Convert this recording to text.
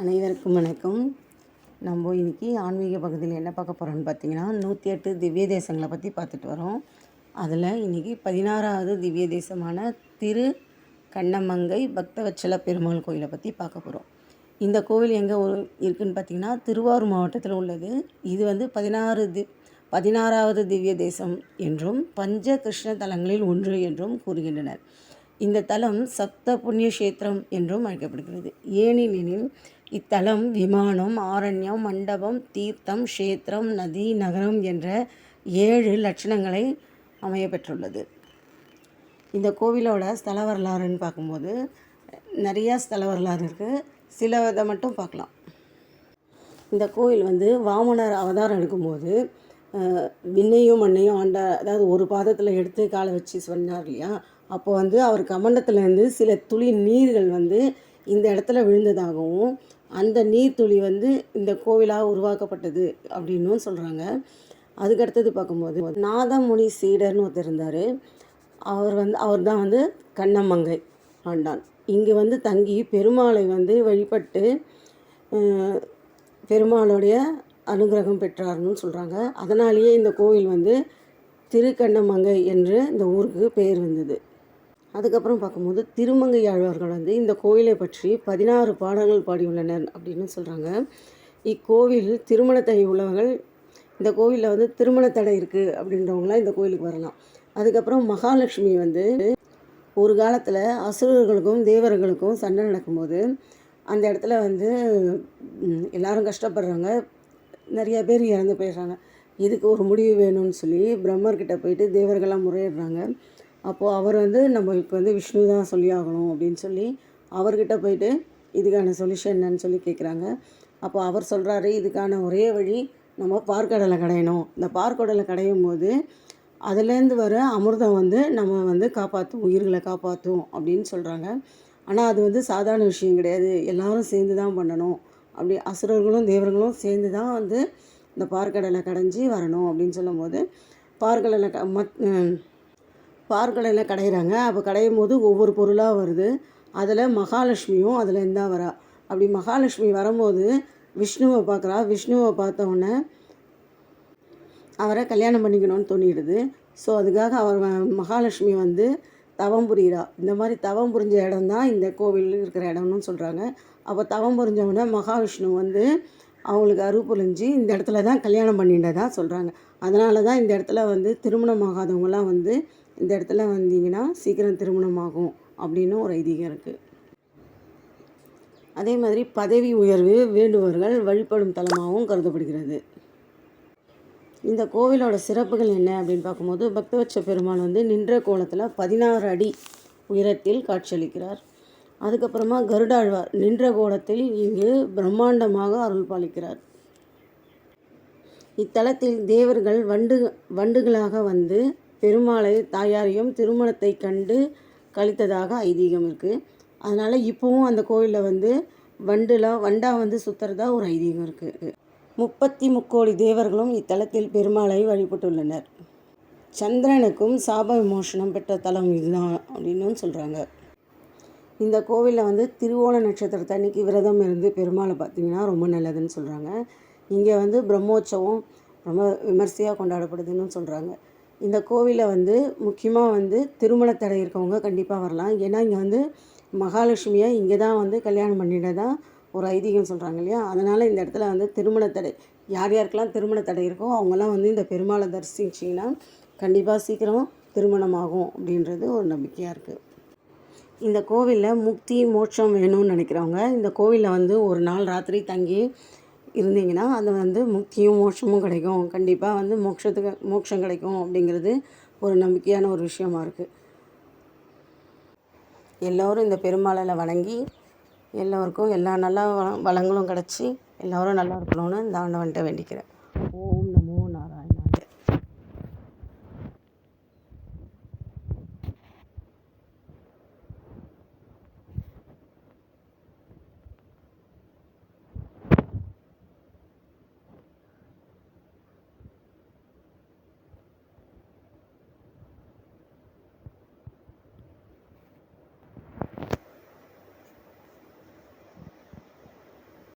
அனைவருக்கும் வணக்கம். நம்ம இன்னைக்கு ஆன்மீக பகுதியில் என்ன பார்க்க போகிறோம்னு பார்த்தீங்கன்னா நூற்றி எட்டு திவ்ய தேசங்களை பற்றி பார்த்துட்டு வரோம். அதில் இன்னைக்கு பதினாறாவது திவ்ய தேசமான திரு கண்ணமங்கை பக்தவச்சல பெருமாள் கோயிலை பற்றி பார்க்க போகிறோம் இந்த கோவில் எங்கே இருக்குதுன்னு பார்த்தீங்கன்னா திருவாரூர் மாவட்டத்தில் உள்ளது. இது வந்து பதினாறு தி பதினாறாவது திவ்ய தேசம் என்றும் பஞ்ச கிருஷ்ண தலங்களில் ஒன்று என்றும் கூறுகின்றனர். இந்த தலம் சப்த புண்ணிய கஷேத்திரம் என்றும் அழைக்கப்படுகிறது. ஏனெனில் இத்தலம் விமானம் ஆரண்யம் மண்டபம் தீர்த்தம் க்ஷேத்திரம் நதி நகரம் என்ற ஏழு லட்சணங்களை அமைய பெற்றுள்ளது இந்த கோவிலோட ஸ்தல வரலாறுன்னு பார்க்கும்போது நிறையா ஸ்தல வரலாறு இருக்குது சில இதை மட்டும் பார்க்கலாம். இந்த கோயில் வந்து வாமனர் அவதாரம் எடுக்கும்போது விண்ணையும் மண்ணையும் ஆண்ட அதாவது ஒரு பாதத்தில் எடுத்து காலை வச்சு சொன்னார் இல்லையா? அப்போ வந்து அவர் கமண்டத்துலேருந்து சில துளி நீர்கள் வந்து இந்த இடத்துல விழுந்ததாகவும் அந்த நீர் துளி வந்து இந்த கோவிலாக உருவாக்கப்பட்டது அப்படின்னும் சொல்கிறாங்க அதுக்கடுத்தது பார்க்கும்போது நாதமுனி சீடர்னு ஒருத்தர் இருந்தார். அவர் வந்து அவர் தான் வந்து கண்ணமங்கை ஆண்டான். இங்கே வந்து தங்கி பெருமாளை வந்து வழிபட்டு பெருமாளுடைய அனுகிரகம் பெற்றார்னு சொல்கிறாங்க அதனாலேயே இந்த கோவில் வந்து திருக்கண்ணமங்கை என்று இந்த ஊருக்கு பெயர் வந்தது. அதுக்கப்புறம் பார்க்கும்போது திருமங்கை ஆழ்வார்கள் வந்து இந்த கோவிலை பற்றி பதினாறு பாடல்கள் பாடியுள்ளனர் அப்படின்னு சொல்கிறாங்க இக்கோவில் திருமண தடை உள்ளவர்கள் இந்த கோவிலில் வந்து திருமண தடை இருக்குது அப்படின்றவங்களாம் இந்த கோவிலுக்கு வரலாம். அதுக்கப்புறம் மகாலட்சுமி வந்து ஒரு காலத்தில் அசுரர்களுக்கும் தேவர்களுக்கும் சண்டை நடக்கும்போது அந்த இடத்துல வந்து எல்லாரும் கஷ்டப்படுறாங்க. நிறைய பேர் இறந்து போயிடுறாங்க. இதுக்கு ஒரு முடிவு வேணும்னு சொல்லி பிரம்மர்கிட்ட போயிட்டு தேவர்கள்லாம் முறையிடுறாங்க. அப்போது அவர் வந்து நம்மளுக்கு வந்து விஷ்ணு தான் சொல்லி ஆகணும் அப்படின்னு சொல்லி அவர்கிட்ட போயிட்டு இதுக்கான சொல்யூஷன் என்னன்னு சொல்லி கேட்குறாங்க அப்போ அவர் சொல்கிறாரு இதுக்கான ஒரே வழி நம்ம பார்க்கடலை கடையணும். இந்த பார்க்கடலை கடையும் போது அதுலேருந்து வர அமிர்தம் வந்து நம்ம வந்து காப்பாற்றும் உயிர்களை காப்பாற்றும் அப்படின்னு சொல்கிறாங்க ஆனால் அது வந்து சாதாரண விஷயம் கிடையாது. எல்லாரும் சேர்ந்து தான் பண்ணணும். அப்படி அசுரர்களும் தேவர்களும் சேர்ந்து தான் வந்து இந்த பார்க்கடலை கடைஞ்சி வரணும் அப்படின்னு சொல்லும்போது பார்க்கடலை க மத் ம், பார்க்கடலை கடையிறாங்க. அப்போ கடையும் போது ஒவ்வொரு பொருளாக வருது. அதில் மகாலட்சுமியும் அதில் இருந்தால் வரா. அப்படி மகாலட்சுமி வரும்போது விஷ்ணுவை பார்க்குறா விஷ்ணுவை பார்த்த அவரை கல்யாணம் பண்ணிக்கணும்னு தோணிடுது. ஸோ அதுக்காக அவர் வ- மகாலட்சுமி வந்து தவம் புரியிறா. இந்த மாதிரி தவம் புரிஞ்ச இடம் தான் இந்த கோவில் இருக்கிற இடம்னு சொல்கிறாங்க அப்போ தவம் புரிஞ்சவொடனே மகாவிஷ்ணு வந்து அவங்களுக்கு அருள் புரிஞ்சு இந்த இடத்துல தான் கல்யாணம் பண்ணிட்டதாக சொல்கிறாங்க அதனால தான் இந்த இடத்துல வந்து திருமணம் ஆகாதவங்களாம் வந்து இந்த இடத்துல வந்தீங்கன்னா சீக்கிரம் திருமணம் ஆகும் அப்படின்னு ஒரு ஐதீகம் இருக்குது அதே மாதிரி பதவி உயர்வு வேண்டுபவர்கள் வழிபடும் தலமாகவும் கருதப்படுகிறது. இந்த கோவிலோட சிறப்புகள் என்ன அப்படின்னு பார்க்கும்போது பக்தவச்ச பெருமாள் வந்து நின்ற கோலத்தில் பதினாறு அடி உயரத்தில் காட்சியளிக்கிறார். அதுக்கப்புறமா கருடாழ்வார் நின்ற கோலத்தில் இங்கு பிரம்மாண்டமாக அருள் பாலிக்கிறார். இத்தலத்தில் தேவர்கள் வண்டு வண்டுகளாக வந்து பெருமாளை தாயாரையும் திருமணத்தை கண்டு கழித்ததாக ஐதீகம் இருக்குது அதனால் இப்போவும் அந்த கோவிலில் வந்து வண்டுலாம் வண்டா வந்து சுற்றுறதா ஒரு ஐதீகம் இருக்குது முப்பத்தி முக்கோடி தேவர்களும் இத்தலத்தில் பெருமாளை வழிபட்டுள்ளனர். சந்திரனுக்கும் சாப விமோசனம் பெற்ற தலம் இதுதான் அப்படின்னு சொல்கிறாங்க இந்த கோவிலில் வந்து திருவோண நட்சத்திரத்தை அன்னைக்கு விரதம் இருந்து பெருமாளை பார்த்தீங்கன்னா ரொம்ப நல்லதுன்னு சொல்கிறாங்க இங்கே வந்து பிரம்மோற்சவம் ரொம்ப விமர்சையாக கொண்டாடப்படுதுன்னு சொல்கிறாங்க இந்த கோவிலில் வந்து முக்கியமாக வந்து திருமண தடை இருக்கவங்க கண்டிப்பாக வரலாம். ஏன்னா இங்கே வந்து மகாலட்சுமியை இங்கே தான் வந்து கல்யாணம் பண்ணிட்டதா ஒரு ஐதீகம் சொல்கிறாங்க இல்லையா? அதனால் இந்த இடத்துல வந்து திருமண தடை யார் யாருக்கெல்லாம் திருமண தடை இருக்கோ அவங்கெல்லாம் வந்து இந்த பெருமாளை தரிசிச்சிங்கன்னா கண்டிப்பாக சீக்கிரம் திருமணம் ஆகும் அப்படின்றது ஒரு நம்பிக்கையாக இருக்குது இந்த கோவிலில் முக்தி மோட்சம் வேணும்னு நினைக்கிறவங்க இந்த கோவிலில் வந்து ஒரு நாள் ராத்திரி தங்கி இருந்தீங்கன்னா அது வந்து முக்தியும் மோட்சமும் கிடைக்கும். கண்டிப்பாக வந்து மோட்சத்துக்கு மோட்சம் கிடைக்கும் அப்படிங்கிறது ஒரு நம்பிக்கையான ஒரு விஷயமா இருக்குது எல்லோரும் இந்த பெருமாளில் வணங்கி எல்லோருக்கும் எல்லா நல்ல வளங்களும் கிடச்சி எல்லோரும் நல்லா இருக்கணும்னு இந்த ஆண்டவன்ட்ட வேண்டிக்கிறேன்.